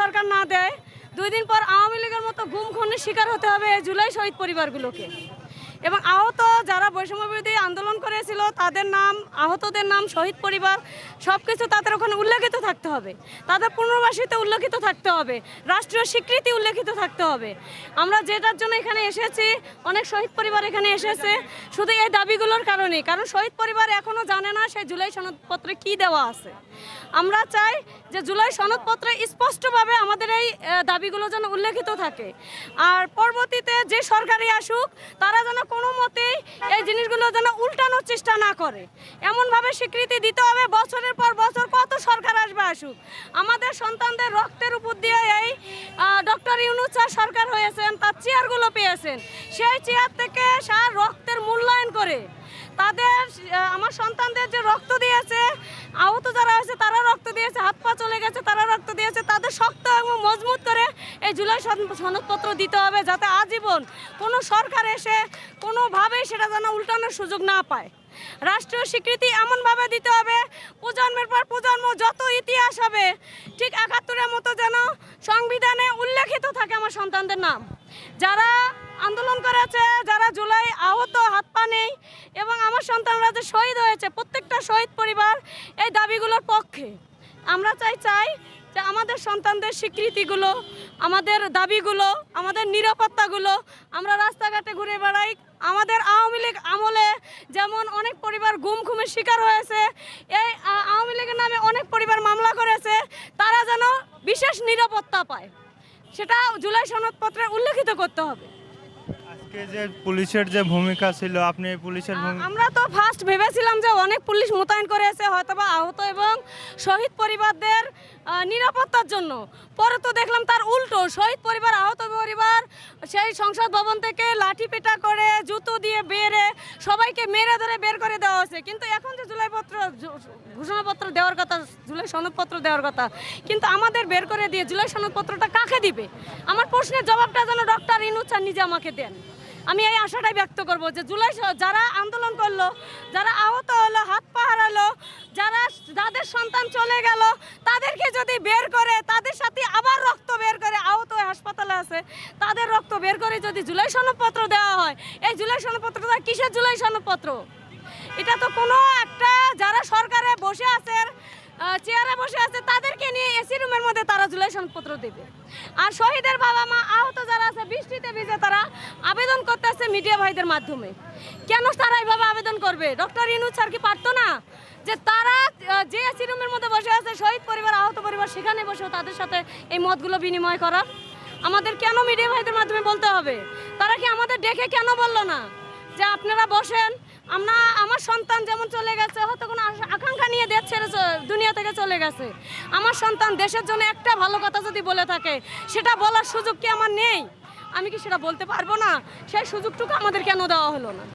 সরকার না দেয়, দুই দিন পর আওয়ামী লীগের মতো গুম খুনের শিকার হতে হবে জুলাই শহীদ পরিবারগুলোকে। এবং আহত যারা বৈষম্য বিরোধী আন্দোলন করেছিল, তাদের নাম, আহতদের নাম, শহীদ পরিবার সব কিছু তাদের ওখানে উল্লেখিত থাকতে হবে। তাদের পুনর্বাসিতে উল্লেখিত থাকতে হবে। রাষ্ট্রীয় স্বীকৃতি উল্লেখিত থাকতে হবে। আমরা যেটার জন্য এখানে এসেছি, অনেক শহীদ পরিবার এখানে এসেছে। শুধু এই দাবিগুলোর কারণেই, কারণ শহীদ পরিবার এখনও জানে না সেই জুলাই সনদপত্রে কি দেওয়া আছে। আমরা চাই যে জুলাই সনদপত্রে স্পষ্টভাবে আমাদের এই দাবিগুলো যেন উল্লেখিত থাকে। আর পরবর্তীতে যে সরকারই আসুক, তারা যেন কোনো মতেই এই জিনিসগুলো যেন উল্টানোর চেষ্টা না করে। এমনভাবে স্বীকৃতি দিতে হবে, বছরের পর বছর কত সরকার আসবে আসুক। আমাদের সন্তানদের রক্তের উপর দিয়ে এই ডক্টর স্যার সরকার হয়েছেন, তার চেয়ারগুলো পেয়েছেন। সেই চেয়ার থেকে সার রক্তের মূল্যায়ন করে তাদের আমার সন্তানদের যে রক্ত দিয়েছে, আহত যারা আছে তারা রক্ত দিয়েছে হাত পা চলে গেছে, তারা রক্ত দিয়েছে, তাদের শক্ত এবং মজবুত করে এই জুলাই সন- সনদপত্র দিতে হবে যাতে আজীবন কোনো সরকার এসে কোনোভাবেই সেটা যেন উল্টানোর সুযোগ না পায়। রাষ্ট্রীয় স্বীকৃতি এমনভাবে দিতে হবে, প্রজন্মের পর প্রজন্ম যত ইতিহাস হবে, ঠিক একাত্তরের মতো যেন সংবিধানে উল্লেখিত থাকে আমার সন্তানদের নাম। যারা আন্দোলন করেছে, যারা জুলাই আহত, হাত পা নেই, এবং আমার সন্তানরা যে শহীদ হয়েছে, প্রত্যেকটা শহীদ পরিবার এই দাবিগুলোর পক্ষে। আমরা চাই চাই যে আমাদের সন্তানদের স্বীকৃতিগুলো আমাদের দাবিগুলো আমাদের নিরাপত্তাগুলো আমরা রাস্তাঘাটে ঘুরে বেড়াই। আমাদের আওয়ামী লীগ আমলে যেমন অনেক পরিবার গুম খুমের শিকার হয়েছে এই আওয়ামী লীগের নামে অনেক পরিবার মামলা করেছে তারা যেন বিশেষ নিরাপত্তা পায়। সেটা জুলাই সনদপত্রে উল্লেখিত করতে হবে। আজকে যে পুলিশের যে ভূমিকা ছিল আপনি পুলিশের আমরা তো ফার্স্ট ভেবেছিলাম যে অনেক পুলিশ মোতায়েন করেছে হয়তোবা আহত শহীদ পরিবারদের নিরাপত্তার জন্য। পরে তো দেখলাম তার উল্টো, শহীদ পরিবার, আহত পরিবার, সেই সংসদ ভবন থেকে লাঠি পেটা করে, জুতো দিয়ে বেরে সবাইকে মেরে ধরে বের করে দেওয়া হয়েছে। কিন্তু এখন যে জুলাই পত্র ঘোষণাপত্র দেওয়ার কথা, জুলাই সনদপত্র দেওয়ার কথা, কিন্তু আমাদের বের করে দিয়ে জুলাই সনদপত্রটা কাকে দিবে? আমার প্রশ্নের জবাবটা যেন ডক্টর ইনুচ্ছা নিজে আমাকে দেন। আমি এই আশাটাই ব্যক্ত করব যে জুলাই যারা আন্দোলন করল, যারা আহত হলো, হাত পা হারালো যাদের সন্তান চলে গেল, তাদেরকে যদি বের করে, তাদের সাথে আবার রক্ত বের করে, আহত হাসপাতালে আছে, তাদের রক্ত বের করে যদি জুলাই সনদপত্র দেওয়া হয়, এই জুলাই সনদপত্রটা কিসের জুলাই সনদপত্র? এটা তো কোনো একটা, যারা সরকারে বসে আছে চেয়ারে বসে আছে, তাদেরকে নিয়ে এসি রুমের মধ্যে তারা জুলাই সনদপত্র দেবে। আর শহীদের বাবা মা আহত যারা আছে, বৃষ্টিতে ভিজে তারা আবেদন করতেছে মিডিয়া ভাইদের মাধ্যমে। কেন তারা এইভাবে আবেদন করবে? ডক্টর ইনুজ স্যার কি পারতো না? যে তারা যে এসি রুমের মধ্যে বসে আছে, শহীদ পরিবার, আহত পরিবার, সেখানে বসেও তাদের সাথে এই মতগুলো বিনিময় করার আমাদের কেন মিডিয়া ভাইদের মাধ্যমে বলতে হবে? তারা কি আমাদের ডেকে কেন বলল না? যে আপনারা বসেন, আমরা, আমার সন্তান যেমন চলে গেছে, হয়তো কোনো নিয়ে দেশ ছেড়ে দুনিয়া থেকে চলে গেছে। আমার সন্তান দেশের জন্য একটা ভালো কথা যদি বলে থাকে, সেটা বলার সুযোগ কি আমার নেই? আমি কি সেটা বলতে পারব না? সেই সুযোগটুকু আমাদের কেন দেওয়া হলো না?